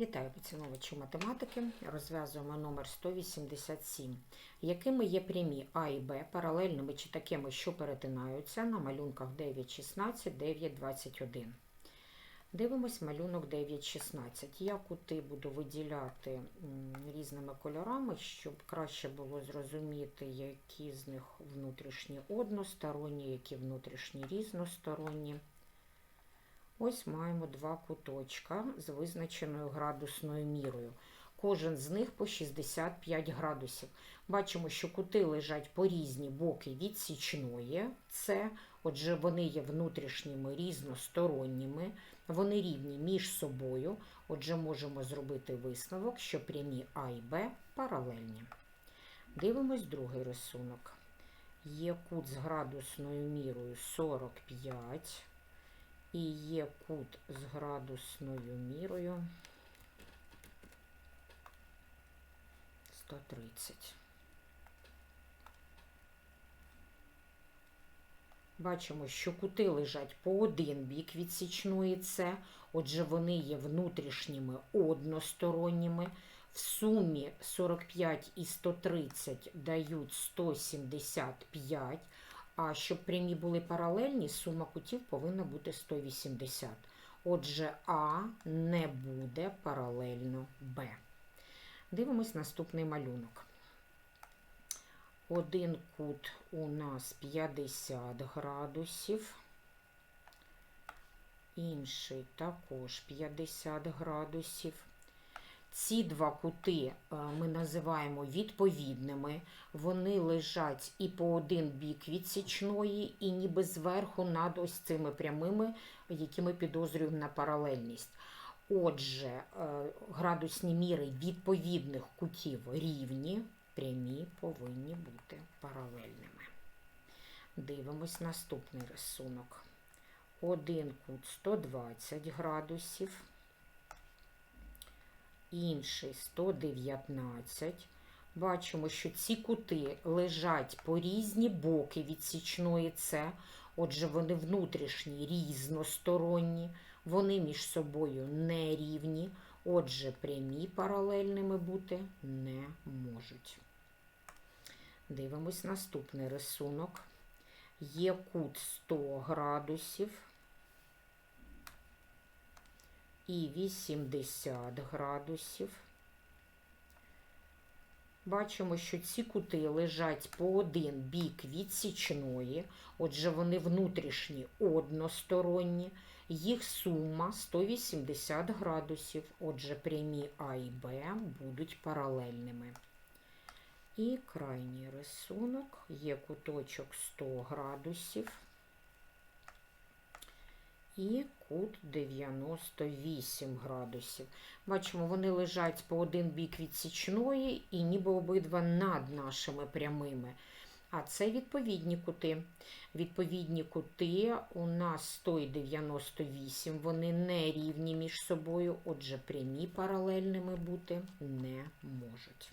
Вітаю поціновувачі математики. Розв'язуємо номер 187. Якими є прямі А і Б паралельними чи такими, що перетинаються на малюнках 9,16, 9,21. Дивимось малюнок 9,16. Я кути буду виділяти різними кольорами, щоб краще було зрозуміти, які з них внутрішні односторонні, які внутрішні різносторонні. Ось маємо два куточка з визначеною градусною мірою. Кожен з них по 65 градусів. Бачимо, що кути лежать по різні боки від січної. Це, отже, вони є внутрішніми різносторонніми, вони рівні між собою. Отже, можемо зробити висновок, що прямі А і Б паралельні. Дивимось другий рисунок. Є кут з градусною мірою 45. І є кут з градусною мірою 130. Бачимо, що кути лежать по один бік від С, отже, вони є внутрішніми односторонніми. В сумі 45 і 130 дають 175. А щоб прямі були паралельні, сума кутів повинна бути 180. Отже, А не буде паралельно Б. Дивимось наступний малюнок. Один кут у нас 50 градусів, інший також 50 градусів. Ці два кути е, ми називаємо відповідними. Вони лежать і по один бік від січної, і ніби зверху над ось цими прямими, які ми підозрюємо на паралельність. Отже, е, градусні міри відповідних кутів рівні, прямі повинні бути паралельними. Дивимось наступний рисунок. Один кут 120 градусів інший 119. Бачимо, що ці кути лежать по різні боки від січної С, отже, вони внутрішні різносторонні, вони між собою нерівні, отже, прямі паралельними бути не можуть. Дивимось наступний рисунок. Є кут 100 градусів і 80 градусів. Бачимо, що ці кути лежать по один бік від січної, отже, вони внутрішні односторонні, їх сума 180 градусів, отже, прямі А і Б будуть паралельними. І крайній рисунок є куточок 100 градусів і кут 98 градусів. Бачимо, вони лежать по один бік від січної і ніби обидва над нашими прямими. А це відповідні кути. Відповідні кути у нас 100 і 98, вони не рівні між собою, отже, прямі паралельними бути не можуть.